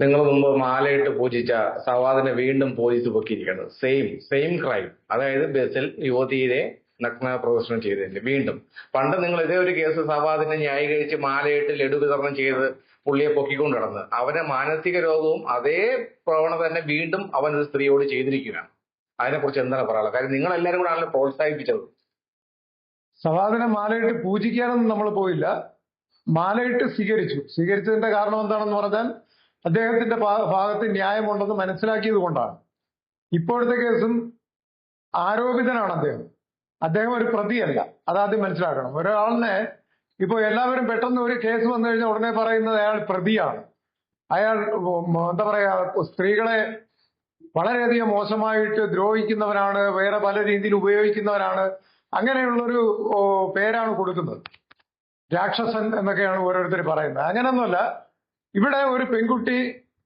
നിങ്ങൾ മുമ്പ് മാലയിട്ട് പൂജിച്ച സവാദിനെ വീണ്ടും പൂജിച്ച് പൊക്കിയിരിക്കുന്നത്. സെയിം സെയിം ക്രൈം അതായത് ബസ്സിൽ യുവതിയെ നഗ്ന പ്രദർശനം ചെയ്തതിന്റെ വീണ്ടും. പണ്ട് നിങ്ങൾ ഇതേ ഒരു കേസ് സവാദിനെ ന്യായീകരിച്ച് മാലയിട്ട് ലഡു വിതരണം ചെയ്ത് പുള്ളിയെ പൊക്കിക്കൊണ്ട് നടന്ന്. അവന് മാനസിക രോഗവും അതേ പ്രവണത തന്നെ വീണ്ടും അവൻ ഒരു സ്ത്രീയോട് ചെയ്തിരിക്കുകയാണ്. അതിനെക്കുറിച്ച് എന്താണ് പറയാനുള്ളത്? കാര്യം നിങ്ങൾ എല്ലാവരും കൂടെ ആണല്ലോ പ്രോത്സാഹിപ്പിച്ചത്. സവാദിനെ മാലയിട്ട് പൂജിക്കാനൊന്നും നമ്മൾ പോയില്ല. മാലയിട്ട് സ്വീകരിച്ചു. സ്വീകരിച്ചതിന്റെ കാരണം എന്താണെന്ന് പറഞ്ഞാൽ അദ്ദേഹത്തിന്റെ ഭാഗത്ത് ന്യായമുണ്ടെന്ന് മനസ്സിലാക്കിയത് കൊണ്ടാണ്. ഇപ്പോഴത്തെ കേസും ആരോപിതനാണ് അദ്ദേഹം. അദ്ദേഹം ഒരു പ്രതിയല്ല. അതാദ്യം മനസ്സിലാക്കണം. ഒരാളിനെ ഇപ്പൊ എല്ലാവരും പെട്ടെന്ന് ഒരു കേസ് വന്നു കഴിഞ്ഞാൽ ഉടനെ പറയുന്നത് അയാൾ പ്രതിയാണ്. അയാൾ എന്താ പറയാ സ്ത്രീകളെ വളരെയധികം മോശമായിട്ട് ദ്രോഹിക്കുന്നവനാണ് വേറെ പല രീതിയിൽ ഉപയോഗിക്കുന്നവരാണ് അങ്ങനെയുള്ളൊരു പേരാണ് കൊടുക്കുന്നത്. രാക്ഷസൻ എന്നൊക്കെയാണ് ഓരോരുത്തർ പറയുന്നത്. അങ്ങനെയൊന്നുമല്ല. ഇവിടെ ഒരു പെൺകുട്ടി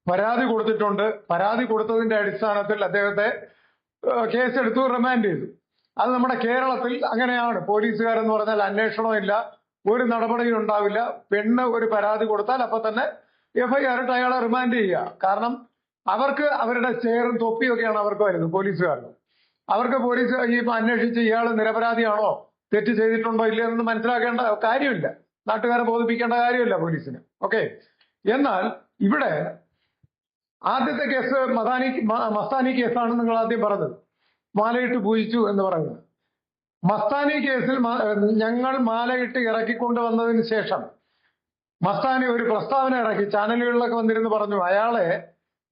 പരാതി കൊടുത്തിട്ടുണ്ട്. പരാതി കൊടുത്തതിന്റെ അടിസ്ഥാനത്തിൽ അദ്ദേഹത്തെ കേസ് എടുത്ത് റിമാൻഡ് ചെയ്തു. അത് നമ്മുടെ കേരളത്തിൽ അങ്ങനെയാണ്. പോലീസുകാരെന്ന് പറഞ്ഞാൽ അന്വേഷണമില്ല ഒരു നടപടിയും ഉണ്ടാവില്ല. പെണ്ണ് ഒരു പരാതി കൊടുത്താൽ അപ്പൊ തന്നെ എഫ്ഐആർ ഇട്ട് അയാളെ റിമാൻഡ് ചെയ്യുക. കാരണം അവർക്ക് അവരുടെ ചെയറും തൊപ്പിയൊക്കെയാണ് അവർക്ക് വരുന്നത് പോലീസുകാർക്ക്. അവർക്ക് പോലീസ് ഈ അന്വേഷിച്ച് ഇയാൾ നിരപരാധിയാണോ? തെറ്റ് ചെയ്തിട്ടുണ്ടോ ഇല്ലയോ എന്ന് മനസ്സിലാക്കേണ്ട കാര്യമില്ല. നാട്ടുകാരെ ബോധിപ്പിക്കേണ്ട കാര്യമില്ല പോലീസിന്. ഓക്കെ എന്നാൽ ഇവിടെ ആദ്യത്തെ കേസ് മദാനി മസ്താനി കേസാണ് നിങ്ങൾ ആദ്യം പറഞ്ഞത്. മാലയിട്ട് പൂജിച്ചു എന്ന് പറയുന്നത്. മസ്താനി കേസിൽ ഞങ്ങൾ മാലയിട്ട് ഇറക്കിക്കൊണ്ടുവന്നതിന് ശേഷം മസ്താനി ഒരു പ്രസ്താവന ഇറക്കി ചാനലുകളിലൊക്കെ വന്നിരുന്ന് പറഞ്ഞു അയാളെ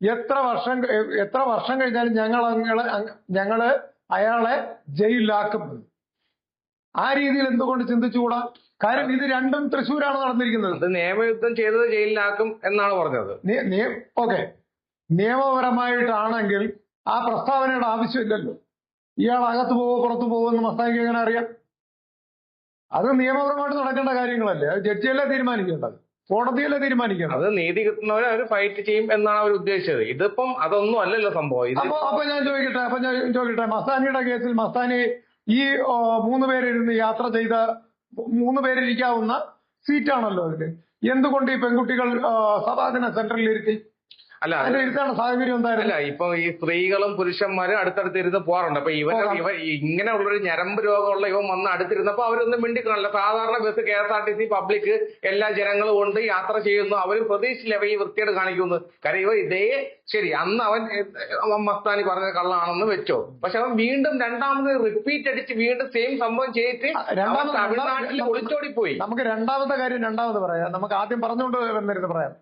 എത്ര വർഷം എത്ര വർഷം കഴിഞ്ഞാലും ഞങ്ങൾ അങ്ങളെ ഞങ്ങൾ അയാളെ ജയിലിലാക്കും. ആ രീതിയിൽ എന്തുകൊണ്ട് ചിന്തിച്ചുകൂടാ? കാര്യം ഇത് രണ്ടും തൃശ്ശൂരാണ് നടന്നിരിക്കുന്നത്. നിയമയുദ്ധം ചെയ്തത് ജയിലിലാക്കും എന്നാണ് പറഞ്ഞത്. ഓക്കെ. നിയമപരമായിട്ടാണെങ്കിൽ ആ പ്രസ്താവനയുടെ ആവശ്യമില്ലല്ലോ. ഇയാൾ അകത്ത് പോവോ പുറത്തു പോവോ എന്ന് മസ്താനിക്ക് എങ്ങനെ അറിയാം? അത് നിയമപരമായിട്ട് നടക്കേണ്ട കാര്യങ്ങളല്ലേ. അത് ജഡ്ജിയല്ലേ തീരുമാനിക്കേണ്ടത്? കോടതിയല്ലേ തീരുമാനിക്കേണ്ടത്? അത് നീതി കിട്ടുന്നവരെ അവർ ഫൈറ്റ് ചെയ്യും എന്നാണ് അവർ ഉദ്ദേശിച്ചത്. ഇതിപ്പം അതൊന്നും അല്ലല്ലോ സംഭവം. അപ്പൊ അപ്പൊ ഞാൻ ചോദിക്കട്ടെ അപ്പൊ ഞാൻ ചോദിക്കട്ടെ. മസ്താനിയുടെ കേസിൽ മസ്താനി ഈ മൂന്ന് പേരിരുന്ന് യാത്ര ചെയ്ത മൂന്ന് പേരിരിക്കാവുന്ന സീറ്റാണല്ലോ അതിൽ. എന്തുകൊണ്ട് ഈ പെൺകുട്ടികൾ സഭാദിന സെന്ററിൽ ഇരുത്തി? അല്ല ഇരുത്തേണ്ട സാഹചര്യം അല്ല ഇപ്പൊ ഈ സ്ത്രീകളും പുരുഷന്മാരും അടുത്തടുത്ത് ഇരുന്ന് പോകാറുണ്ട്. അപ്പൊ ഇവൻ ഇവ ഇങ്ങനെ ഇങ്ങനെയുള്ളൊരു ഞരമ്പ് രോഗമുള്ള ഇവൻ വന്ന് അടുത്തിരുന്നപ്പോ അവരൊന്നും മിണ്ടിക്കണല്ലോ. സാധാരണ bus K S R T C public എല്ലാ ജനങ്ങളും കൊണ്ട് യാത്ര ചെയ്യുന്നു. അവരും പ്രതീക്ഷിച്ചില്ല ഈ വൃത്തിയോട് കാണിക്കുന്നു കാര്യം ഇവ ഇതേ ശരി അന്ന് അവൻ മസ്താനി പറഞ്ഞ കള്ളാണെന്ന് വെച്ചോ. പക്ഷെ അവൻ വീണ്ടും രണ്ടാമത് റിപ്പീറ്റ് അടിച്ച് വീണ്ടും സെയിം സംഭവം ചെയ്തിട്ട് തമിഴ്നാട്ടിൽ ഒളിച്ചോടി പോയി നമുക്ക് രണ്ടാമത്തെ കാര്യം രണ്ടാമത് പറയാം. നമുക്ക് ആദ്യം പറഞ്ഞുകൊണ്ട് വന്നിരുന്ന് പറയാം.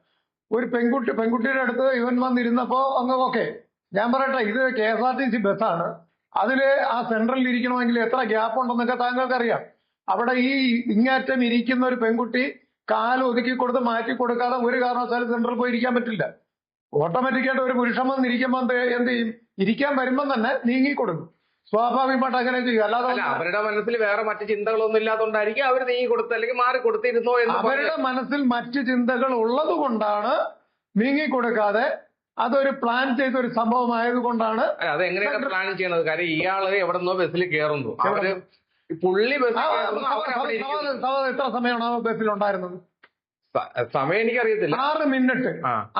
ഒരു പെൺകുട്ടി പെൺകുട്ടിയുടെ അടുത്ത് ഇവൻ വന്നിരുന്നപ്പോ അങ്ങ് ഓക്കെ ഞാൻ പറയട്ടെ ഇത് K S R T C ബസ്സാണ് അതിൽ ആ സെൻട്രലിൽ ഇരിക്കണമെങ്കിൽ എത്ര ഗ്യാപ്പ് ഉണ്ടെന്നൊക്കെ താങ്കൾക്ക് അറിയാം അവിടെ ഈ ഇങ്ങാറ്റം ഇരിക്കുന്ന ഒരു പെൺകുട്ടി കാൽ ഒതുക്കി കൊടുത്ത് മാറ്റി കൊടുക്കാതെ ഒരു കാരണവശാലും സെൻട്രൽ പോയി ഇരിക്കാൻ പറ്റില്ല. ഓട്ടോമാറ്റിക്കായിട്ട് ഒരു പുരുഷൻ വന്ന് ഇരിക്കുമ്പോൾ എന്ത് എന്ത് ചെയ്യും? ഇരിക്കാൻ വരുമ്പം തന്നെ നീങ്ങി കൊടുക്കും. സ്വാഭാവികമായിട്ട് അങ്ങനെ ചെയ്യും അല്ലാതെ അവരുടെ മനസ്സിൽ വേറെ മറ്റു ചിന്തകളൊന്നും ഇല്ലാത്തതുകൊണ്ടായിരിക്കും അവർ നീങ്ങി കൊടുത്ത അല്ലെങ്കിൽ മാറി കൊടുത്തിരുന്നോ എന്ന് അവരുടെ മനസ്സിൽ മറ്റു ചിന്തകൾ ഉള്ളത് കൊണ്ടാണ് നീങ്ങിക്കൊടുക്കാതെ അതൊരു പ്ലാൻ ചെയ്ത ഒരു സംഭവമായത് കൊണ്ടാണ് അത് പ്ലാൻ ചെയ്യുന്നത്? കാര്യം ഇയാൾ എവിടെ നിന്നോ ബസ്സിൽ കയറുന്നു അവർ പുള്ളി ബസ് എത്ര സമയമാണ് ആ ബസ്സിൽ ഉണ്ടായിരുന്നത്? സമയം എനിക്കറിയത്തില്ല. ആറ് മിനിറ്റ്.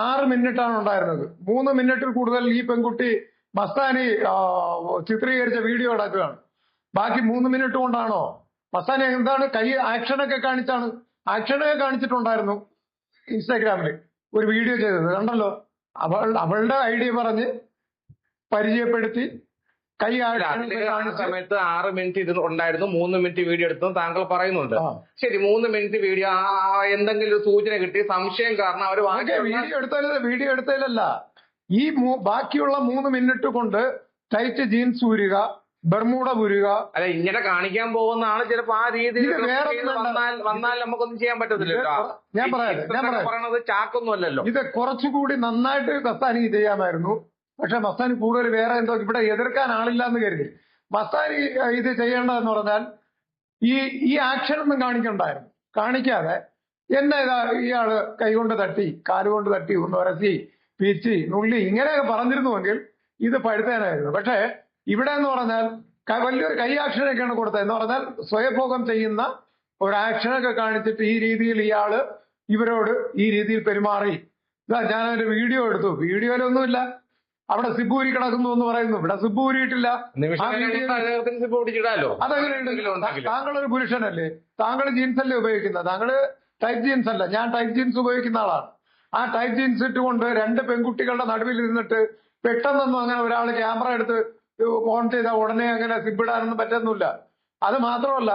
ആറ് മിനിറ്റ് ആണ് ഉണ്ടായിരുന്നത്. മൂന്ന് മിനിറ്റിൽ കൂടുതൽ ഈ പെൺകുട്ടി മസ്താനി ചിത്രീകരിച്ച വീഡിയോ അടക്കുകയാണ്. ബാക്കി മൂന്ന് മിനിറ്റ് കൊണ്ടാണോ? മസ്താനി എന്താണ് കൈ ആക്ഷനൊക്കെ കാണിച്ചാണ്? ആക്ഷനൊക്കെ കാണിച്ചിട്ടുണ്ടായിരുന്നു ഇൻസ്റ്റാഗ്രാമിൽ ഒരു വീഡിയോ ചെയ്തത്. കണ്ടല്ലോ? അവൾ അവളുടെ ഐഡിയ പറഞ്ഞ് പരിചയപ്പെടുത്തി കൈ സമയത്ത് ആറ് മിനിറ്റ് ഇത് ഉണ്ടായിരുന്നു. മൂന്ന് മിനിറ്റ് വീഡിയോ എടുത്തു താങ്കൾ പറയുന്നുണ്ട്. ശരി മൂന്ന് മിനിറ്റ് വീഡിയോ ആ എന്തെങ്കിലും ഒരു സൂചന കിട്ടി. സംശയം കാരണം അവർ വാങ്ങിയ വീഡിയോ എടുത്തതിൽ വീഡിയോ എടുത്തതിലല്ല ഈ മൂ- ബാക്കിയുള്ള മൂന്ന് മിനിറ്റ് കൊണ്ട് ടൈറ്റ് ജീൻസ് ഊരുക ബർമൂട പുരുക അല്ല ഇങ്ങനെ കാണിക്കാൻ പോകുന്നതാണ് ചിലപ്പോ ആ രീതിയിൽ. വന്നാൽ വന്നാൽ നമുക്കൊന്നും ചെയ്യാൻ പറ്റത്തില്ല ഞാൻ പറയാം, ഞാൻ. പറയണത് ചാക്കൊന്നും അല്ലല്ലോ ഇത് കുറച്ചുകൂടി നന്നായിട്ട് മസ്താനിക്ക് ചെയ്യാമായിരുന്നു. പക്ഷെ മസ്താനി കൂടുതൽ വേറെ എന്തോ ഇവിടെ എതിർക്കാൻ ആളില്ല എന്ന് കരുതി. മസ്താനി ഇത് ചെയ്യേണ്ടതെന്ന് പറഞ്ഞാൽ ഈ ഈ ആക്ഷൻ ഒന്നും കാണിക്കണ്ടായിരുന്നു. കാണിക്കാതെ എന്നെ ഇതാ ഇയാൾ കൈകൊണ്ട് തട്ടി കാലുകൊണ്ട് തട്ടി ഒന്ന് ഉരസി. പീച്ചി നുള്ളി ഇങ്ങനെയൊക്കെ പറഞ്ഞിരുന്നുവെങ്കിൽ ഇത് പഴുത്തേനായിരുന്നു. പക്ഷേ ഇവിടെ എന്ന് പറഞ്ഞാൽ വലിയൊരു കൈ ആക്ഷനൊക്കെയാണ് കൊടുത്തത്. എന്ന് പറഞ്ഞാൽ സ്വയഭോഗം ചെയ്യുന്ന ഒരു ആക്ഷനൊക്കെ കാണിച്ചിട്ട് ഈ രീതിയിൽ ഇയാൾ ഇവരോട് ഈ രീതിയിൽ പെരുമാറി. ഇതാ ഞാൻ അവന്റെ വീഡിയോ എടുത്തു. വീഡിയോയിലൊന്നുമില്ല. അവിടെ സിബൂരി കിടക്കുന്നു എന്ന് പറയുന്നു. ഇവിടെ സിബൂരിയിട്ടില്ല അതെങ്ങനെയുണ്ട് താങ്കൾ ഒരു പുരുഷനല്ലേ? താങ്കൾ ജീൻസ് അല്ലേ ഉപയോഗിക്കുന്നത്? താങ്കൾ ടൈറ്റ് ജീൻസ് അല്ല ഞാൻ ടൈറ്റ് ജീൻസ് ഉപയോഗിക്കുന്ന ആളാണ്. ആ ടൈറ്റ് ജീൻസ് ഇട്ടുകൊണ്ട് രണ്ട് പെൺകുട്ടികളുടെ നടുവിൽ ഇരുന്നിട്ട് പെട്ടെന്നൊന്നും അങ്ങനെ ഒരാൾ ക്യാമറ എടുത്ത് ഓൺ ചെയ്ത ഉടനെ അങ്ങനെ സിബിടാനൊന്നും പറ്റുന്നില്ല. അത് മാത്രമല്ല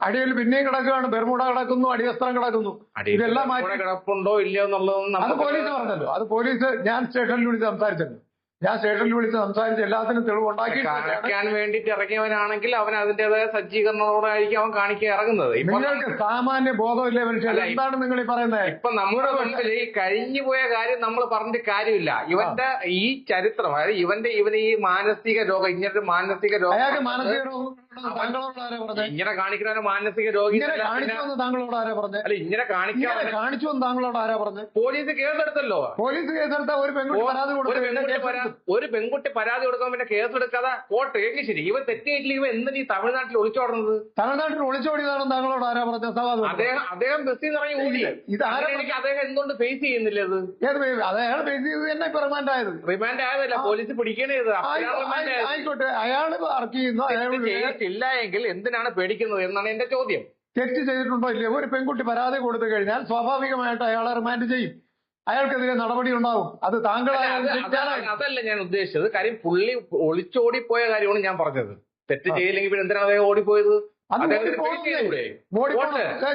അടിയിൽ പിന്നെയും കിടക്കുകയാണ് ബെർമുട കിടക്കുന്നു അടിവസ്ത്രം കിടക്കുന്നു. ഇതെല്ലാം മാറ്റി കൂടെ കിടപ്പുണ്ടോ ഇല്ലയോ എന്നുള്ളതൊന്നും അത് പോലീസ് പറഞ്ഞല്ലോ. അത് പോലീസ് ഞാൻ സ്റ്റേഷനിൽ വിളിച്ച് സംസാരിച്ചല്ലോ ഞാൻ സ്റ്റേഷനിൽ വിളിച്ച് സംസാരിച്ച് എല്ലാത്തിനും തെളിവുണ്ടാക്കി കാണിക്കാൻ വേണ്ടിട്ട് ഇറങ്ങിയവനാണെങ്കിൽ അവൻ അതിന്റേതായ സജ്ജീകരണത്തോടായിരിക്കും അവൻ കാണിക്കാൻ ഇറങ്ങുന്നത്. നിങ്ങൾക്ക് സാമാന്യ ബോധമില്ലേ മനുഷ്യൻ എന്താണ് നിങ്ങൾ ഈ പറയുന്നത്? ഇപ്പൊ നമ്മുടെ മനസ്സിൽ ഈ കഴിഞ്ഞു പോയ കാര്യം നമ്മൾ പറഞ്ഞിട്ട് കാര്യമില്ല. ഇവന്റെ ഈ ചരിത്രം അതായത് ഇവന്റെ ഇവന് ഈ മാനസിക രോഗം ഇങ്ങനൊരു മാനസിക രോഗം മാനസിക രോഗം താങ്കളോട് ആരാ പറഞ്ഞത് ഇങ്ങനെ കാണിക്കുന്ന മാനസിക രോഗി ഇങ്ങനെ കാണിച്ചു താങ്കളോട് ആരാ പറഞ്ഞത് അല്ല ഇങ്ങനെ കാണിക്കാൻ കാണിച്ചു എന്ന് താങ്കളോട് ആരാ പറഞ്ഞത് പോലീസ് കേസെടുത്തല്ലോ. പോലീസ് കേസെടുത്ത ഒരു പെൺകുട്ടി പരാതി ഒരു കൊടുത്തു ഒരു പെൺകുട്ടി പരാതി കൊടുക്കാൻ പിന്നെ കേസെടുക്കാതെ കോട്ട് എങ്കിൽ ശരി. ഇവൻ തെറ്റിയിട്ടില്ല ഇവ എന്തിനീ തമിഴ്നാട്ടിൽ ഒളിച്ചോടുന്നത് തമിഴ്നാട്ടിൽ ഒളിച്ചോടിയതാണെന്ന് താങ്കളോട് ആരാ പറഞ്ഞത് അദ്ദേഹം അദ്ദേഹം ബസ്സിൽ നിന്ന് ഇറങ്ങി ഊടി ഇത് എനിക്ക് അദ്ദേഹം എന്തുകൊണ്ട് ഫേസ് ചെയ്യുന്നില്ല ഇത് അയാൾ ബേസ് ചെയ്ത് തന്നെ ഇപ്പൊ റിമാൻഡ് ആയത്. റിമാൻഡ് ആയതല്ല പോലീസ് പിടിക്കണേ ആയിക്കോട്ടെ. അയാൾ വർക്ക് ചെയ്യുന്നു. അയാൾ ചെയ്തിട്ടില്ല എങ്കിൽ എന്തിനാണ് പേടിക്കുന്നത് എന്നാണ് എന്റെ ചോദ്യം. തെറ്റ് ചെയ്തിട്ടുണ്ടോ ഇല്ലയോ ഒരു പെൺകുട്ടി പരാതി കൊടുത്തു കഴിഞ്ഞാൽ സ്വാഭാവികമായിട്ട് അയാളെ റിമാൻഡ് ചെയ്യും. അയാൾക്കെതിരെ നടപടി ഉണ്ടാവും. അത് താങ്കൾ താങ്കളായാലും അതല്ല ഞാൻ ഉദ്ദേശിച്ചത്. കാര്യം പുള്ളി ഒളിച്ചോടിപ്പോയ കാര്യമാണ് ഞാൻ പറഞ്ഞത്. തെറ്റ് ചെയ്യില്ലെങ്കിൽ പിന്നെ എന്തിനാണ് അദ്ദേഹം ഓടിപ്പോയത്?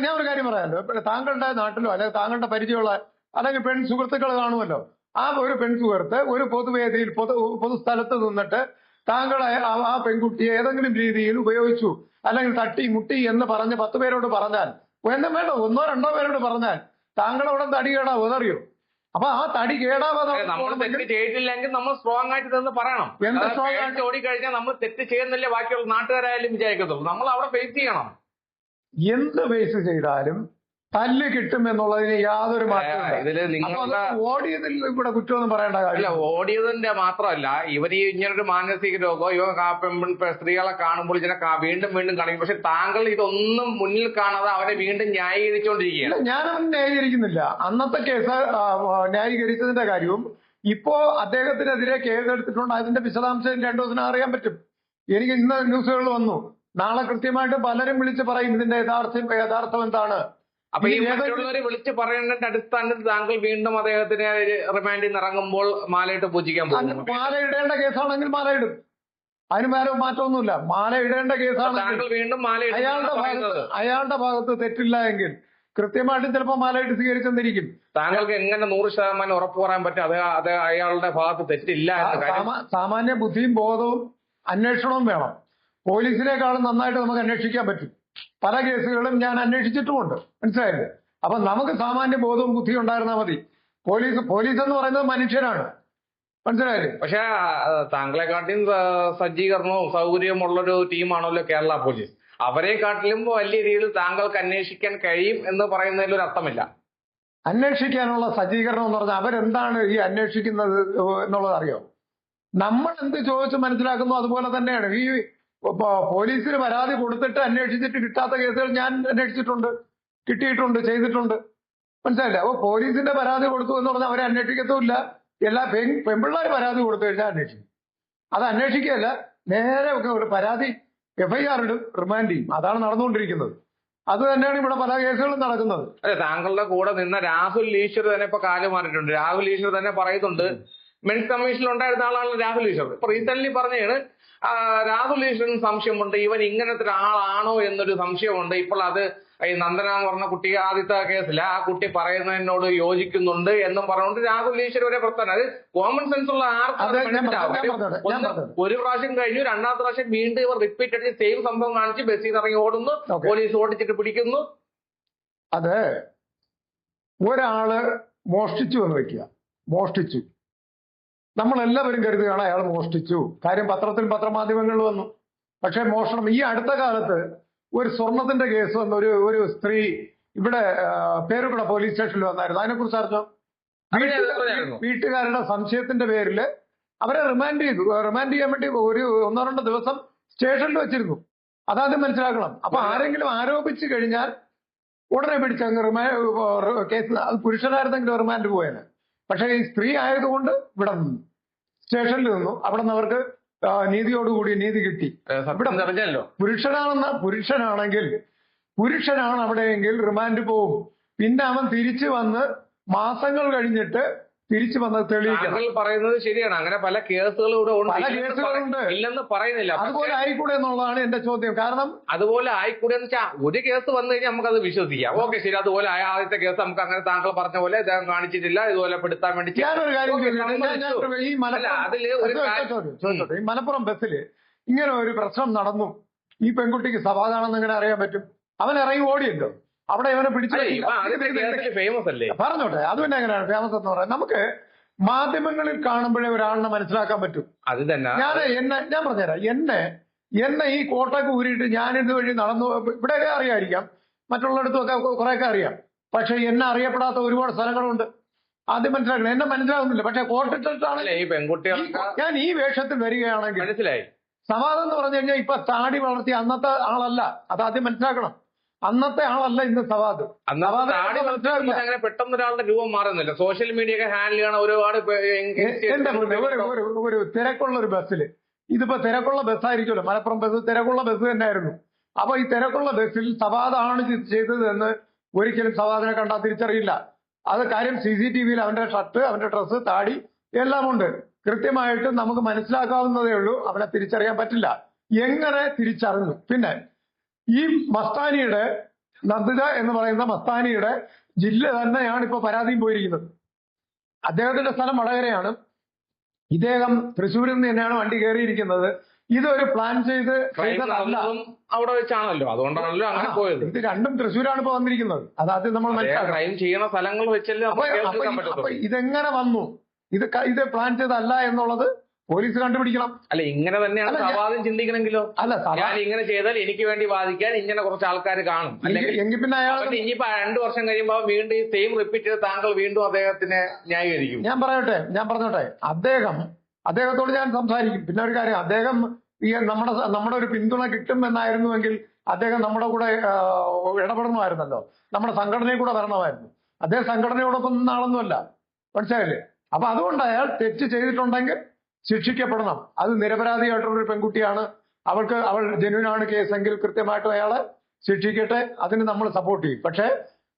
ഞാൻ ഒരു കാര്യം പറയാമല്ലോ താങ്കളുടെ നാട്ടിലോ അല്ലെങ്കിൽ താങ്കളുടെ പരിചയമുള്ള അല്ലെങ്കിൽ പെൺ സുഹൃത്തുക്കൾ കാണുമല്ലോ. ആ ഒരു പെൺ സുഹൃത്ത് ഒരു പൊതുവേദിയിൽ പൊതു പൊതുസ്ഥലത്ത് നിന്നിട്ട് താങ്കൾ ആ- പെൺകുട്ടിയെ ഏതെങ്കിലും രീതിയിൽ ഉപയോഗിച്ചു. അല്ലെങ്കിൽ തട്ടി മുട്ടി എന്ന് പറഞ്ഞ് പത്ത് പേരോട് പറഞ്ഞാൽ എന്നും വേണ്ട ഒന്നോ രണ്ടോ പേരോട് പറഞ്ഞാൽ താങ്കളെ അവിടെ തടി കേടാ അതറിയോ? അപ്പൊ ആ തടി കേടാവാതെ നമ്മൾ തെറ്റ് ചെയ്തിട്ടില്ലെങ്കിൽ നമ്മൾ സ്ട്രോങ് ആയിട്ട് നിന്ന് പറയണം. എന്ത് സ്ട്രോങ് ആയിട്ട്? ഓടിക്കഴിഞ്ഞാൽ നമ്മൾ തെറ്റ് ചെയ്യുന്നില്ല ബാക്കിയുള്ള നാട്ടുകാരായാലും വിചാരിക്കത്തുള്ളൂ. നമ്മൾ അവിടെ ഫേസ് ചെയ്യണം. എന്ത് ബേസ് ചെയ്താലും തല്ല് കിട്ടും എന്നുള്ളതിന് യാതൊരു നിങ്ങൾ ഓടിയതിൽ ഇവിടെ കുറ്റമൊന്നും പറയേണ്ട കാര്യമില്ല. കാര്യം ഓടിയതിന്റെ മാത്രമല്ല ഇവർ ഈ ഇങ്ങനൊരു മാനസിക രോഗോ ഇവ സ്ത്രീകളെ കാണുമ്പോൾ ഇതിനെ വീണ്ടും വീണ്ടും കാണിക്കും പക്ഷെ താങ്കൾ ഇതൊന്നും മുന്നിൽ കാണാതെ അവരെ വീണ്ടും ന്യായീകരിച്ചുകൊണ്ടിരിക്കുകയാണ് ഞാനൊന്നും ന്യായീകരിക്കുന്നില്ല. അന്നത്തെ കേസ് ന്യായീകരിച്ചതിന്റെ കാര്യവും ഇപ്പോ അദ്ദേഹത്തിനെതിരെ കേസ് എടുത്തിട്ടുണ്ട്. അതിന്റെ വിശദാംശം രണ്ടു ദിവസം അറിയാൻ പറ്റും. എനിക്ക് ഇന്ന് ന്യൂസുകൾ വന്നു. നാളെ കൃത്യമായിട്ട് പലരും വിളിച്ച് പറയും ഇതിന്റെ യഥാർത്ഥം യഥാർത്ഥം എന്താണ്? അപ്പൊ ഈ മറ്റുള്ളവരെ വിളിച്ച് പറയേണ്ട അടിസ്ഥാനത്തിൽ താങ്കൾ വീണ്ടും അദ്ദേഹത്തിനെ റിമാൻഡിൽ നിന്ന് ഇറങ്ങുമ്പോൾ മാലയിട്ട് പൂജിക്കാൻ പോകുന്നു. മാല ഇടേണ്ട കേസാണെങ്കിൽ മാല ഇടും അതിന് വേറെ മാറ്റമൊന്നുമില്ല. മാല ഇടേണ്ട കേസാണ് കേസാണെങ്കിൽ വീണ്ടും മാല അയാളുടെ ഭാഗത്ത് അയാളുടെ ഭാഗത്ത് തെറ്റില്ല എങ്കിൽ കൃത്യമായിട്ട് ചിലപ്പോൾ മാലയിട്ട് സ്വീകരിച്ചെന്നിരിക്കും. താങ്കൾക്ക് എങ്ങനെ നൂറ് ശതമാനം ഉറപ്പ് പറയാൻ പറ്റും? അത് അത് അയാളുടെ ഭാഗത്ത് തെറ്റില്ല സാമാന്യ ബുദ്ധിയും ബോധവും അന്വേഷണവും വേണം. പോലീസിനേക്കാളും നന്നായിട്ട് നമുക്ക് അന്വേഷിക്കാൻ പറ്റും. പല കേസുകളും ഞാൻ അന്വേഷിച്ചിട്ടുമുണ്ട്. മനസ്സിലായില്ലേ? അപ്പൊ നമുക്ക് സാമാന്യ ബോധവും ബുദ്ധിയും ഉണ്ടായിരുന്നാൽ മതി. പോലീസ് പോലീസ് എന്ന് പറയുന്നത് മനുഷ്യനാണ് മനസ്സിലായില്ലേ? പക്ഷെ താങ്കളെക്കാട്ടിയും സജ്ജീകരണവും സൗകര്യമുള്ള ഒരു ടീമാണല്ലോ കേരള പോലീസ്. അവരെക്കാട്ടിലും വലിയ രീതിയിൽ താങ്കൾക്ക് അന്വേഷിക്കാൻ കഴിയും എന്ന് പറയുന്നതിൽ ഒരു അർത്ഥമില്ല. അന്വേഷിക്കാനുള്ള സജ്ജീകരണം എന്ന് പറഞ്ഞാൽ അവരെന്താണ് ഈ അന്വേഷിക്കുന്നത് എന്നുള്ളത് അറിയോ? നമ്മൾ എന്ത് ചോദിച്ച് മനസ്സിലാക്കുന്നു അതുപോലെ തന്നെയാണ്. ഈ പോലീസിന് പരാതി കൊടുത്തിട്ട് അന്വേഷിച്ചിട്ട് കിട്ടാത്ത കേസുകൾ ഞാൻ അന്വേഷിച്ചിട്ടുണ്ട് കിട്ടിയിട്ടുണ്ട് ചെയ്തിട്ടുണ്ട്. മനസ്സിലായില്ലേ? അപ്പൊ പോലീസിന്റെ പരാതി കൊടുത്തു എന്ന് പറഞ്ഞാൽ അവരെ അന്വേഷിക്കത്തുമില്ല. എല്ലാ പെൺ പെൺപിള്ളേർ പരാതി കൊടുത്തു കഴിഞ്ഞാൽ അന്വേഷിക്കും. അത് അന്വേഷിക്കുകയല്ല നേരെ ഒക്കെ ഒരു പരാതി എഫ്ഐആർ ഇടും റിമാൻഡ് ചെയ്യും. അതാണ് നടന്നുകൊണ്ടിരിക്കുന്നത്. അത് തന്നെയാണ് ഇവിടെ പല കേസുകളും നടക്കുന്നത്. അല്ലെ താങ്കളുടെ കൂടെ നിന്ന രാഹുൽ ഈശ്വർ തന്നെ ഇപ്പൊ കാലു മാറിയിട്ടുണ്ട്. രാഹുൽ ഈശ്വർ തന്നെ പറയുന്നുണ്ട് മെൻസ് കമ്മീഷനിൽ ഉണ്ടായിരുന്ന ആളാണ് രാഹുൽ ഈശ്വർ. ഇപ്പൊ റീസെന്റ് പറഞ്ഞാണ് രാഹുൽ ഈശ്വരൻ സംശയമുണ്ട് ഇവൻ ഇങ്ങനത്തെ ഒരാളാണോ എന്നൊരു സംശയമുണ്ട്. ഇപ്പോൾ അത് ഈ നന്ദന എന്ന് പറഞ്ഞ കുട്ടി ആദ്യത്തെ കേസിൽ ആ കുട്ടി പറയുന്നതിനോട് യോജിക്കുന്നുണ്ട് എന്നും പറഞ്ഞുകൊണ്ട് രാഹുൽ ഈശ്വരവരെ പ്രസ്ഥാനം. അത് കോമൺ സെൻസ് ഉള്ള ആർക്കും. ഒരു പ്രാവശ്യം കഴിഞ്ഞു രണ്ടാമത്തെ പ്രാവശ്യം വീണ്ടും ഇവർ റിപ്പീറ്റ് അടിച്ച് സെയിം സംഭവം കാണിച്ച് ബസ്സിൽ നിന്ന് ഇറങ്ങി ഓടുന്നു പോലീസ് ഓടിച്ചിട്ട് പിടിക്കുന്നു. അത്. ഒരാൾ മോഷ്ടിച്ചു എന്ന് വെക്കുക. മോഷ്ടിച്ചു. നമ്മളെല്ലാവരും കരുതുകയാണ് അയാൾ മോഷ്ടിച്ചു. കാര്യം പത്രത്തിൽ പത്രമാധ്യമങ്ങളിൽ വന്നു. പക്ഷേ മോഷണം ഈ അടുത്ത കാലത്ത് ഒരു സ്വർണത്തിന്റെ കേസ് വന്ന. ഒരു ഒരു സ്ത്രീ ഇവിടെ പേരുകുട പോലീസ് സ്റ്റേഷനിൽ വന്നായിരുന്നു. അതിനെ കുറിച്ച് അറിഞ്ഞോ. വീട്ടുകാരുടെ സംശയത്തിന്റെ പേരിൽ അവരെ റിമാൻഡ് ചെയ്തു. റിമാൻഡ് ചെയ്യാൻ വേണ്ടി ഒരു ഒന്നോ രണ്ടോ ദിവസം സ്റ്റേഷനിൽ വെച്ചിരുന്നു. അതാദ്യം മനസ്സിലാക്കണം. അപ്പൊ ആരെങ്കിലും ആരോപിച്ചു കഴിഞ്ഞാൽ ഉടനെ പിടിച്ച് അങ്ങ് റിമാൻഡ് കേസ് അത് പുരുഷനായിരുന്നെങ്കിലും റിമാൻഡ് പോയേനെ. പക്ഷേ ഈ സ്ത്രീ ആയതുകൊണ്ട് ഇവിടെ നിന്നു. സ്റ്റേഷനിൽ നിന്നു. അവിടെ നിന്ന് അവർക്ക് നീതിയോടുകൂടി നീതി കിട്ടി. ഇവിടെ തെളിഞ്ഞല്ലോ പുരുഷനാണെന്ന പുരുഷനാണെങ്കിൽ പുരുഷനാണ് അവിടെയെങ്കിൽ റിമാൻഡ് പോവും. പിന്നെ അവൻ തിരിച്ചു വന്ന് മാസങ്ങൾ കഴിഞ്ഞിട്ട് തിരിച്ചു വന്ന് തെളിയിക്കണം പറയുന്നത് ശരിയാണ്. അങ്ങനെ പല കേസുകളും ഇവിടെ ഉണ്ട്. പല കേസുകളുണ്ട്. ഇല്ലെന്ന് പറയുന്നില്ല. അതുപോലെ ആയിക്കൂടെ എന്നുള്ളതാണ് എന്റെ ചോദ്യം. കാരണം അതുപോലെ ആയിക്കൂടെ എന്ന് വെച്ചാൽ ഒരു കേസ് വന്നു കഴിഞ്ഞാൽ നമുക്കത് വിശ്വസിക്കാം. ഓക്കെ ശരി. അതുപോലെ ആയ ആദ്യത്തെ കേസ് നമുക്ക് അങ്ങനെ താങ്കൾ പറഞ്ഞ പോലെ ഇദ്ദേഹം കാണിച്ചിട്ടില്ല. ഇതുപോലെ പെടുത്താൻ വേണ്ടി. ഞാനൊരു കാര്യം. ഈ മലപ്പുറം അതിൽ ഈ മലപ്പുറം ബസ്സിൽ ഇങ്ങനെ ഒരു പ്രശ്നം നടന്നു. ഈ പെൺകുട്ടിക്ക് സമാധാനം എങ്ങനെ അറിയാൻ പറ്റും. അവൻ ഇറങ്ങി ഓടിയല്ലോ അവിടെ ഇവനെ പിടിച്ചു ഫേമസ് അല്ലേ? പറഞ്ഞോട്ടെ അത് പിന്നെ എങ്ങനെയാണ് ഫേമസ് എന്ന് പറയാം. നമുക്ക് മാധ്യമങ്ങളിൽ കാണുമ്പോഴേ ഒരാളിനെ മനസ്സിലാക്കാൻ പറ്റും. അത് തന്നെ. ഞാൻ എന്നെ ഞാൻ പറഞ്ഞുതരാം. എന്നെ എന്നെ ഈ കോട്ടൊക്കെ ഊരിയിട്ട് ഞാൻ ഇതുവഴി നടന്നു ഇവിടെയൊക്കെ അറിയാമായിരിക്കാം മറ്റുള്ളിടത്തുമൊക്കെ കുറെയൊക്കെ അറിയാം. പക്ഷെ എന്നെ അറിയപ്പെടാത്ത ഒരുപാട് സ്ഥലങ്ങളുണ്ട്. ആദ്യം മനസ്സിലാക്കണം. എന്നെ മനസ്സിലാകുന്നില്ല പക്ഷെ കോട്ടിട്ടിട്ടാണ് അല്ല ഈ പെൺകുട്ടികൾ ഞാൻ ഈ വേഷത്തിൽ വരികയാണെങ്കിൽ മനസ്സിലായി. സമാധാനം എന്ന് പറഞ്ഞു കഴിഞ്ഞാൽ ഇപ്പൊ താടി വളർത്തിയ അന്നത്തെ ആളല്ല. അത് ആദ്യം മനസ്സിലാക്കണം. അന്നത്തെ ആളല്ല ഇന്ന് സവാദ്. അങ്ങനെ പെട്ടെന്ന് ഒരാളുടെ രൂപം മാറുന്നില്ല. സോഷ്യൽ മീഡിയ ഒക്കെ ഹാൻഡിൽ ചെയ്യണ ഒരുപാട് ഒരു തിരക്കുള്ള ഒരു ബസ്സിൽ ഇതിപ്പോ തിരക്കുള്ള ബസ്സായിരിക്കുമല്ലോ. മലപ്പുറം ബസ് തിരക്കുള്ള ബസ് തന്നെയായിരുന്നു. അപ്പൊ ഈ തിരക്കുള്ള ബസ്സിൽ സവാദാണ് ചെയ്തത് എന്ന് ഒരിക്കലും സവാദിനെ കണ്ടാൽ തിരിച്ചറിയില്ല. അത് കാര്യം സി സി ടി വിയിൽ അവന്റെ ഷർട്ട് അവന്റെ ഡ്രസ്സ് താടി എല്ലാം ഉണ്ട്. കൃത്യമായിട്ട് നമുക്ക് മനസ്സിലാക്കാവുന്നതേ ഉള്ളൂ. അവനെ തിരിച്ചറിയാൻ പറ്റില്ല. എങ്ങനെ തിരിച്ചറിഞ്ഞു? പിന്നെ ഈ മസ്താനിയുടെ നന്ദിത എന്ന് പറയുന്ന മസ്താനിയുടെ ജില്ല തന്നെയാണ് ഇപ്പൊ പരാതിയും പോയിരിക്കുന്നത്. അദ്ദേഹത്തിന്റെ സ്ഥലം വടകരയാണ്. ഇദ്ദേഹം തൃശ്ശൂരിൽ നിന്ന് തന്നെയാണ് വണ്ടി കയറിയിരിക്കുന്നത്. ഇതൊരു പ്ലാൻ ചെയ്ത് അവിടെ വെച്ചാണല്ലോ. അതുകൊണ്ടാണല്ലോ അങ്ങനെ പോയത്. ഇത് രണ്ടും തൃശ്ശൂരാണ് ഇപ്പൊ വന്നിരിക്കുന്നത്. അത് ആദ്യം നമ്മൾ ക്രൈം ചെയ്യുന്ന സ്ഥലങ്ങൾ വെച്ചല്ലേ ഇതെങ്ങനെ വന്നു? ഇത് ഇത് പ്ലാൻ ചെയ്തല്ല എന്നുള്ളത് പോലീസ് കണ്ടുപിടിക്കണം. അല്ല ഇങ്ങനെ തന്നെയാണ് സവാദം ചിന്തിക്കണമെങ്കിലോ? അല്ല സവാദം ഞാൻ ഇങ്ങനെ ചെയ്താൽ എനിക്ക് വേണ്ടി വാദിക്കാൻ ഇങ്ങനെ കുറച്ച് ആൾക്കാർ കാണും. എങ്കിൽ പിന്നെ അയാൾ ഇനിയിപ്പോ രണ്ടു വർഷം കഴിയുമ്പോൾ വീണ്ടും ഈ സെയിം റിപ്പീറ്റ് ചെയ്ത് താങ്കൾ വീണ്ടും അദ്ദേഹത്തിനെ ന്യായീകരിക്കും. ഞാൻ പറയട്ടെ ഞാൻ പറഞ്ഞോട്ടെ. അദ്ദേഹം അദ്ദേഹത്തോട് ഞാൻ സംസാരിക്കും. പിന്നെ ഒരു കാര്യം അദ്ദേഹം ഈ നമ്മുടെ നമ്മുടെ ഒരു പിന്തുണ കിട്ടും എന്നായിരുന്നുവെങ്കിൽ അദ്ദേഹം നമ്മുടെ കൂടെ ഇടപെടണമായിരുന്നല്ലോ. നമ്മുടെ സംഘടനയിൽ കൂടെ വരണമായിരുന്നു. അദ്ദേഹം സംഘടനയോടൊപ്പം നിന്ന ആളൊന്നുമല്ല മനസ്സിലായില്ലേ? അപ്പൊ അതുകൊണ്ട് അയാൾ തെറ്റ് ചെയ്തിട്ടുണ്ടെങ്കിൽ ശിക്ഷിക്കപ്പെടണം. അത് നിരപരാധിയായിട്ടുള്ള ഒരു പെൺകുട്ടിയാണ്. അവൾക്ക് അവൾ ജനുവിനാണ് കേസെങ്കിൽ കൃത്യമായിട്ട് അയാളെ ശിക്ഷിക്കട്ടെ അതിന് നമ്മൾ സപ്പോർട്ട് ചെയ്യും. പക്ഷേ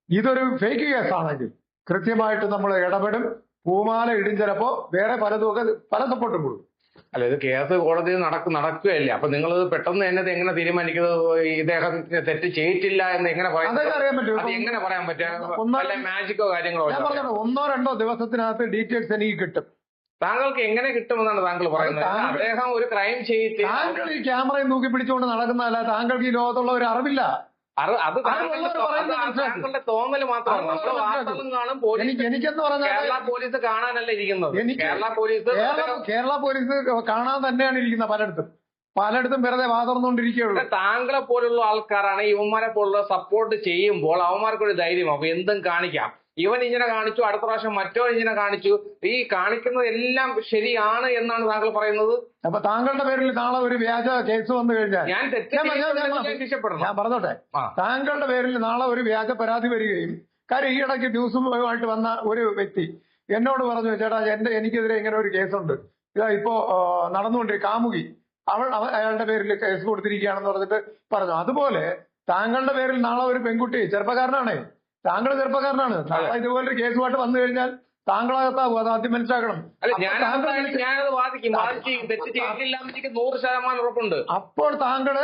ഇതൊരു ഫേക്ക് കേസാണെങ്കിൽ കൃത്യമായിട്ട് നമ്മൾ ഇടപെടും. പൂമാല ഇടും ചിലപ്പോ വേറെ പലതും ഒക്കെ പല സപ്പോർട്ടും കൊടുക്കും. അല്ല ഇത് കേസ് കോടതിയിൽ നടക്കും നടക്കുകയല്ലേ? അപ്പൊ നിങ്ങൾ പെട്ടെന്ന് തന്നെ എങ്ങനെ തീരുമാനിക്കുന്നത്? ഇദ്ദേഹം തെറ്റ് ചെയ്തിട്ടില്ല എന്ന് എങ്ങനെ അറിയാൻ പറ്റും. എങ്ങനെ പറയാൻ പറ്റും? മാജിക്കോ കാര്യങ്ങളോ ഞാൻ പറഞ്ഞോ ഒന്നോ രണ്ടോ ദിവസത്തിനകത്ത് ഡീറ്റെയിൽസ് എനിക്ക് കിട്ടും. താങ്കൾക്ക് എങ്ങനെ കിട്ടുമെന്നാണ് താങ്കൾ പറയുന്നത്? അദ്ദേഹം ഒരു ക്രൈം ചെയ്തിട്ട് താങ്കൾ ഈ ക്യാമറയും നോക്കി പിടിച്ചുകൊണ്ട് നടക്കുന്നതല്ല. താങ്കൾക്ക് ഈ ലോകത്തുള്ള ഒരു അറിവില്ല. അത് താങ്കളുടെ തോന്നൽ മാത്രമാണ്. എനിക്കെന്ന് പറഞ്ഞാൽ കേരള പോലീസ് കാണാനല്ല ഇരിക്കുന്നത്. കേരള പോലീസ് കേരള പോലീസ് കാണാൻ തന്നെയാണ് ഇരിക്കുന്നത് പലയിടത്തും. പലയിടത്തും വെറുതെ വാതർന്നുകൊണ്ടിരിക്കുകയുള്ളൂ. താങ്കളെ പോലുള്ള ആൾക്കാരാണ് ഇവന്മാരെ പോലുള്ള സപ്പോർട്ട് ചെയ്യുമ്പോൾ അവന്മാർക്കൊരു ധൈര്യം. അപ്പൊ എന്തും കാണിക്കാം. ഇവൻ ഇങ്ങനെ കാണിച്ചു അടുത്ത പ്രാവശ്യം മറ്റോ ഇങ്ങനെ കാണിച്ചു. ഈ കാണിക്കുന്നത് എല്ലാം ശരിയാണ് എന്നാണ് താങ്കൾ പറയുന്നത്? അപ്പൊ താങ്കളുടെ പേരിൽ നാളെ ഒരു വ്യാജ കേസ് വന്നു കഴിഞ്ഞാൽ ഞാൻ തെറ്റ് ഞാൻ- പറഞ്ഞോട്ടെ? താങ്കളുടെ പേരിൽ നാളെ ഒരു വ്യാജ പരാതി വരികയും കാര്യം ഈ ഇടയ്ക്ക് ന്യൂസുമായിട്ട് വന്ന ഒരു വ്യക്തി എന്നോട് പറഞ്ഞു ചേട്ടാ എന്റെ എനിക്കെതിരെ ഇങ്ങനെ ഒരു കേസുണ്ട്. ഇതാ ഇപ്പോ നടന്നുകൊണ്ടി കാമുകി. അവൾ അയാളുടെ പേരിൽ കേസ് കൊടുത്തിരിക്കുകയാണെന്ന് പറഞ്ഞിട്ട് പറഞ്ഞു. അതുപോലെ താങ്കളുടെ പേരിൽ നാളെ ഒരു പെൺകുട്ടി ചെറുപ്പക്കാരനാണേ താങ്കൾ ചെറുപ്പക്കാരനാണ്. നാളെ ഇതുപോലൊരു കേസുമായിട്ട് വന്നു കഴിഞ്ഞാൽ താങ്കളകത്താവും. അത് ആദ്യം മനസ്സിലാക്കണം അല്ല ഞാൻ താങ്കൾ ഞാനത് വാദിക്കും. വാദിച്ച് തെറ്റ് ചെയ്തിട്ടില്ല എന്ന് എനിക്ക് നൂറ് ശതമാനം ഉറപ്പുണ്ട്. അപ്പോൾ താങ്കൾ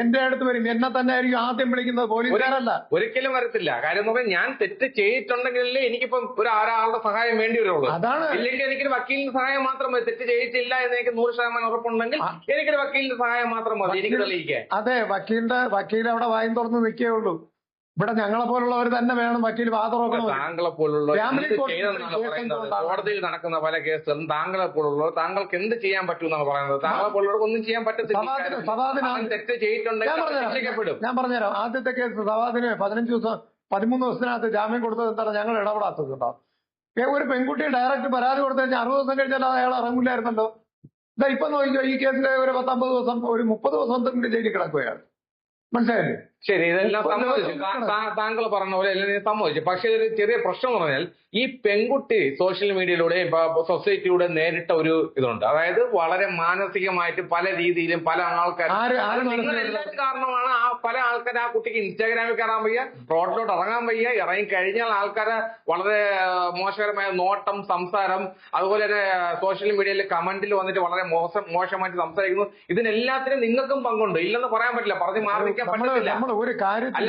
എന്റെ അടുത്ത് വരും. എന്നെ തന്നെ ആയിരിക്കും ആദ്യം വിളിക്കുന്നത്. പോലീസുകാരല്ല. ഒരിക്കലും വരത്തില്ല. കാര്യം എന്ന് പറഞ്ഞാൽ ഞാൻ തെറ്റ് ചെയ്തിട്ടുണ്ടെങ്കിലല്ലേ എനിക്കിപ്പം ഒരു ആരാളുടെ സഹായം വേണ്ടി വരുള്ളൂ. അതാണ്. ഇല്ലെങ്കിൽ എനിക്കൊരു വക്കീലിന്റെ സഹായം മാത്രം മതി. തെറ്റ് ചെയ്തിട്ടില്ല എന്ന് എനിക്ക് നൂറ് ശതമാനം ഉറപ്പുണ്ടെങ്കിൽ. എനിക്കൊരു വക്കീലിന്റെ സഹായം മാത്രം മതി. എനിക്ക് തെളിയിക്കാൻ. അതെ വക്കീലിന്റെ വക്കീൽ അവിടെ വായും തുറന്ന് നിൽക്കേ ഉള്ളൂ. ഇവിടെ ഞങ്ങളെ പോലുള്ളവർ തന്നെ വേണം വക്കീൽ വാതുറക്കണം താങ്കളെ പോലുള്ള കോടതിയിൽ നടക്കുന്ന പല കേസുകളും താങ്കളെ പോലുള്ളവർ താങ്കൾക്ക് എന്ത് ചെയ്യാൻ പറ്റും എന്നാണ് പറയുന്നത്? താങ്കളെ പോലുള്ളവർക്ക് ഒന്നും ചെയ്യാൻ പറ്റത്തില്ല. തെറ്റ് ഞാൻ ചെയ്തിട്ടുണ്ടെങ്കിൽ പറഞ്ഞുതരാം. ഞാൻ പറഞ്ഞുതരാം. ആദ്യത്തെ കേസ് സവാദിന് പതിനഞ്ച് ദിവസം പതിമൂന്ന് ദിവസത്തിനകത്ത് ജാമ്യം കൊടുത്തത് എന്താണ്? ഞങ്ങൾ ഇടപെടാത്തതുണ്ടോ ഒരു പെൺകുട്ടി ഡയറക്റ്റ് പരാതി കൊടുത്തു കഴിഞ്ഞാൽ അറുപത് ദിവസം കഴിഞ്ഞാൽ അയാൾ ഇറങ്ങില്ലായിരുന്നല്ലോ ഇതാ ഇപ്പൊ നോക്കിക്കോ ഈ കേസിലെ ഒരു പത്തൊമ്പത് ദിവസം ഒരു മുപ്പത് ദിവസം ജയിലിൽ കിടക്കുകയാണ്. മനസ്സിലായില്ലേ? ശരി ഇതെല്ലാം സമ്മതിച്ചു. താങ്കൾ പറഞ്ഞ പോലെ എല്ലാം സമ്മതിച്ചു പക്ഷേ ഒരു ചെറിയ പ്രശ്നം എന്ന് പറഞ്ഞാൽ ഈ പെൺകുട്ടി സോഷ്യൽ മീഡിയയിലൂടെ സൊസൈറ്റിയിലൂടെ നേരിട്ട ഒരു ഇതുണ്ട്. അതായത് വളരെ മാനസികമായിട്ട് പല രീതിയിലും പല ആൾക്കാർ കാരണമാണ് ആ പല ആൾക്കാർ ആ കുട്ടിക്ക് ഇൻസ്റ്റാഗ്രാമിൽ കയറാൻ വയ്യ റോഡിലോട്ട് ഇറങ്ങാൻ വയ്യ ഇറങ്ങി കഴിഞ്ഞാൽ ആൾക്കാരെ വളരെ മോശകരമായ നോട്ടം സംസാരം അതുപോലെ തന്നെ സോഷ്യൽ മീഡിയയിൽ കമന്റിൽ വന്നിട്ട് വളരെ മോശം മോശമായിട്ട് സംസാരിക്കുന്നു. ഇതിനെല്ലാത്തിനും നിങ്ങൾക്കും പങ്കുണ്ട്. ഇല്ലെന്ന് പറയാൻ പറ്റില്ല. പറഞ്ഞു മാറിക്കാൻ പറ്റില്ല പറ്റത്തില്ല. നമ്മൾ ഒരു കാര്യത്തിൽ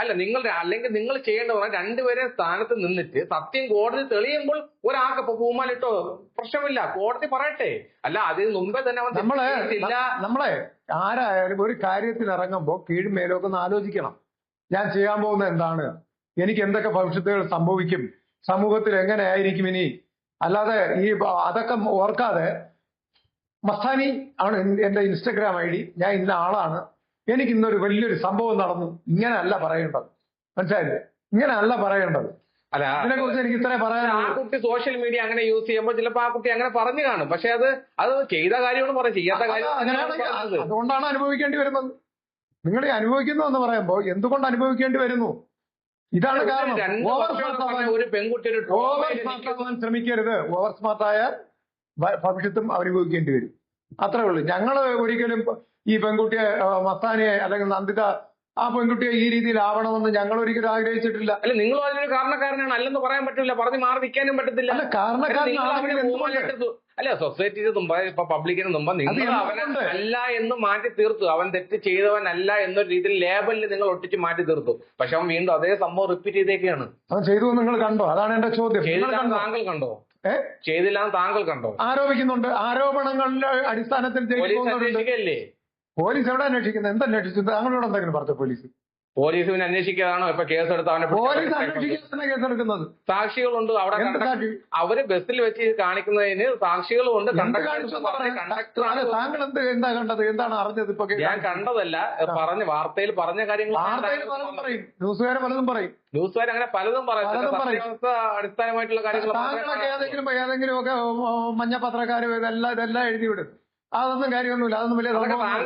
അല്ല നിങ്ങൾ അല്ലെങ്കിൽ നിങ്ങൾ ചെയ്യേണ്ടത് പറഞ്ഞാൽ രണ്ടുപേരെ സ്ഥാനത്ത് നിന്നിട്ട് സത്യം കോടതി തെളിയുമ്പോൾ ഒരാൾക്ക് ഇപ്പൊ പൂമാലിട്ടോ പ്രശ്നമില്ല. കോടതി പറയട്ടെ. അല്ല അതിന് മുമ്പേ തന്നെ നമ്മൾ നമ്മളെ ആരായാലും ഒരു കാര്യത്തിൽ ഇറങ്ങുമ്പോൾ കീഴും മേലൊക്കെ ഒന്ന് ആലോചിക്കണം. ഞാൻ ചെയ്യാൻ പോകുന്ന എന്താണ്? എനിക്ക് എന്തൊക്കെ ഭവിഷ്യത്തുകൾ സംഭവിക്കും? സമൂഹത്തിൽ എങ്ങനെ ആയിരിക്കും ഇനി? അല്ലാതെ ഈ അതൊക്കെ ഓർക്കാതെ മസ്താനി ആണ് എന്റെ ഇൻസ്റ്റഗ്രാം ഐ ഡി. ഞാൻ ഇന്ന ആളാണ്. എനിക്ക് ഇന്നൊരു വലിയൊരു സംഭവം നടന്നു. ഇങ്ങനെയല്ല പറയേണ്ടത്. മനസ്സിലായില്ലേ? ഇങ്ങനെയല്ല പറയേണ്ടത്. അല്ല അതിനെ കുറിച്ച് എനിക്ക് ഇത്രേ ആ പറയാനുള്ളൂ. കുട്ടി സോഷ്യൽ മീഡിയ അങ്ങനെ യൂസ് ചെയ്യുമ്പോൾ ചിലപ്പോ ആ കുട്ടി അങ്ങനെ പറഞ്ഞു കാണും. പക്ഷെ അത് അത് ചെയ്ത കാര്യമാണ് പറയാം ചെയ്യാത്ത കാര്യം. അതുകൊണ്ടാണ് അനുഭവിക്കേണ്ടി വരുന്നത്. നിങ്ങൾ അനുഭവിക്കുന്നു എന്ന് പറയുമ്പോൾ എന്തുകൊണ്ട് അനുഭവിക്കേണ്ടി വരുന്നു? ഇതാണ് കാരണം. ഓവർ സ്മാർട്ട് ഒരു പെൺകുട്ടി ഒരു ഓവർ സ്മാർട്ട് നിൽക്കുന്നു. ആവാൻ ശ്രമിക്കരുത്. ഓവർ സ്മാർട്ടായ ഭവിഷ്യത്തും അനുഭവിക്കേണ്ടി വരും. അത്രേ ഉള്ളൂ. ഞങ്ങൾ ഒരിക്കലും ഈ പെൺകുട്ടിയെ മത്താനെ മസ്താനിയെ അല്ലെങ്കിൽ നന്ദിത ആ പെൺകുട്ടിയെ ഈ രീതിയിൽ ആവണമെന്ന് ഞങ്ങൾ ഒരിക്കലും ആഗ്രഹിച്ചിട്ടില്ല. അല്ല നിങ്ങൾ അതിനൊരു കാരണക്കാരനാണ്. അല്ലെന്ന് പറയാൻ പറ്റില്ല. പറഞ്ഞ് മാറി നിൽക്കാനും പറ്റത്തില്ല. അല്ല തു- അല്ല സൊസൈറ്റിയുടെ തുമ്പ ഇപ്പൊ പബ്ലിക്കിന് മുമ്പ് നിങ്ങൾ അവനെ അല്ല എന്ന് മാറ്റി തീർത്തു. അവൻ തെറ്റ് ചെയ്തവൻ അല്ല എന്നൊരു രീതിയിൽ ലേബലിൽ നിങ്ങൾ ഒട്ടിച്ച് മാറ്റി തീർത്തു. പക്ഷെ അവൻ വീണ്ടും അതേ സംഭവം റിപ്പീറ്റ് ചെയ്തേക്കാണ്. അവൻ ചെയ്തു നിങ്ങൾ കണ്ടോ? അതാണ് എന്റെ ചോദ്യം. താങ്കൾ കണ്ടോ? ചെയ്തില്ലാന്ന് താങ്കൾ കണ്ടോ? ആരോപിക്കുന്നുണ്ട്. ആരോപണങ്ങളുടെ അടിസ്ഥാനത്തിൽ പോലീസ് പോലീസ് എവിടെ അന്വേഷിക്കുന്നത് എന്ത് അന്വേഷിച്ചത് താങ്കളോട് എന്തെങ്കിലും പറഞ്ഞു പോലീസ്? പോലീസ് പിന്നെ അന്വേഷിക്കാതാണോ ഇപ്പൊ കേസെടുത്ത് അവനെ പോലീസ് തന്നെ കേസെടുക്കുന്നത്. സാക്ഷികളുണ്ട് അവിടെ അവർ ബസ്സിൽ വെച്ച് കാണിക്കുന്നതിന് സാക്ഷികളുണ്ട് താങ്കൾ എന്ത് എന്താ കണ്ടത്? എന്താണ് അറിഞ്ഞത് ഇപ്പൊ ഞാൻ കണ്ടതല്ല പറഞ്ഞ വാർത്തയിൽ പറഞ്ഞ കാര്യങ്ങൾ വാർത്തയിൽ പലതും പറയും. ന്യൂസുകാരെ പലതും പറയും. ന്യൂസുകാർ അങ്ങനെ പലതും പറയും. അടിസ്ഥാനമായിട്ടുള്ള കാര്യങ്ങൾ ഏതെങ്കിലും ഏതെങ്കിലും ഒക്കെ മഞ്ഞ പത്രക്കാരും ഇതെല്ലാം ഇതെല്ലാം എഴുതി വിടും അതൊന്നും കാര്യമൊന്നുമില്ല. അതൊന്നും വലിയ.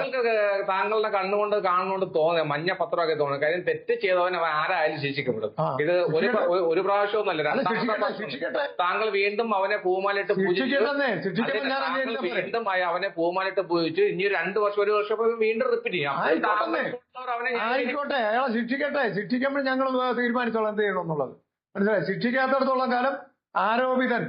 താങ്കൾക്ക് താങ്കളുടെ കണ്ണുകൊണ്ട് കാണുന്നോണ്ട് തോന്നുക മഞ്ഞ പത്രമൊക്കെ തോന്നുന്നു. കാര്യം തെറ്റ് ചെയ്തവൻ അവൻ ആരായാലും ശിക്ഷിക്കപ്പെടും. ഇത് ഒരു ഒരു- പ്രാവശ്യം ഒന്നല്ല അല്ല, താങ്കൾ വീണ്ടും അവനെ പൂമാലിട്ട് വീണ്ടും ആയി അവനെ പൂമാലിട്ട് പൂജിച്ചു. ഇനി രണ്ടു വർഷം ഒരു വർഷം വീണ്ടും റിപ്പീറ്റ് ചെയ്യാം. ആയിക്കോട്ടെ. അവനെ ആയിക്കോട്ടെ അയാളെ ശിക്ഷിക്കട്ടെ. ശിക്ഷിക്കുമ്പോൾ ഞങ്ങൾ തീരുമാനിച്ചോളാം. എന്ത് ചെയ്യണം എന്നുള്ളത്? മനസ്സിലായി? ശിക്ഷിക്കാത്തടത്തോളം കാലം ആരോപിതൻ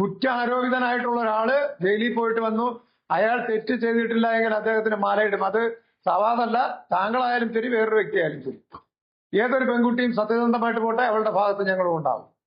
കുറ്റാരോപിതനായിട്ടുള്ള ഒരാൾ ജയിലിൽ പോയിട്ട് വന്നു. അയാൾ തെറ്റ് ചെയ്തിട്ടില്ല എങ്കിൽ അദ്ദേഹത്തിന് മാലയിടും. അത് സവാദല്ല. താങ്കളായാലും ശരി വേറൊരു വ്യക്തിയായാലും ശരി. ഏതൊരു പെൺകുട്ടിയും സത്യസന്ധമായിട്ട് പോട്ടെ അവളുടെ ഭാഗത്ത് ഞങ്ങളും ഉണ്ടാവും.